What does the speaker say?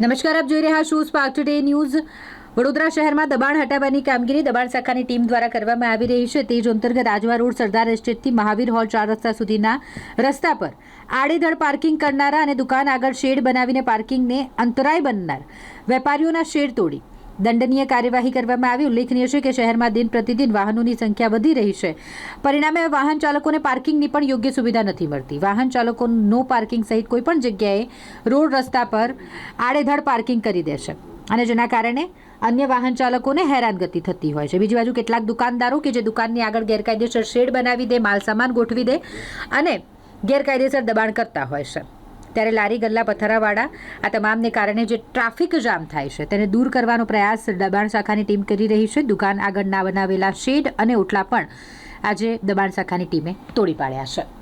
નમસ્કાર, આપ જોઈ રહ્યા છો સ્પાર્ક ટુડે ન્યૂઝ વડોદરા શહેરમાં દબાણ હટાવવાની કામગીરી દબાણ શાખાની ટીમ દ્વારા કરવામાં આવી રહી છે. તે જ અંતર્ગત આજવા રોડ સરદાર એસ્ટેટથી મહાવીર હોલ ચાર રસ્તા સુધીના રસ્તા પર આડેધડ પાર્કિંગ કરનારા અને દુકાન આગળ શેડ બનાવીને પાર્કિંગને અંતરાય બનનાર વેપારીઓના શેડ તોડી. દંડનીય કાર્યવાહી કરવામાં આવી. ઉલ્લેખનીય છે કે શહેરમાં દિન પ્રતિદિન વાહનોની સંખ્યા વધી રહી છે. પરિણામે વાહન ચાલકોને પાર્કિંગની પણ યોગ્ય સુવિધા નથી મળતી. વાહન ચાલકો નો પાર્કિંગ સહિત કોઈપણ જગ્યાએ રોડ રસ્તા પર આડેધડ પાર્કિંગ કરી દે છે. અને જેના કારણે અન્ય વાહન ચાલકોને હેરાનગતિ થતી હોય છે. બીજી બાજુ કેટલાક દુકાનદારો કે જે દુકાનની આગળ ગેરકાયદેસર શેડ બનાવી દે માલ સામાન ગોઠવી દે અને ગેરકાયદેસર દબાણ કરતા હોય છે. ત્યારે લારી ગલ્લા પથરાવાળા આ તમામને કારણે જે ટ્રાફિક જામ થાય છે તેને દૂર કરવાનો પ્રયાસ દબાણ શાખાની ટીમ કરી રહી છે. દુકાન આગળના બનાવેલા શેડ અને ઓટલા પણ આજે દબાણ શાખાની ટીમે તોડી પાડ્યા છે.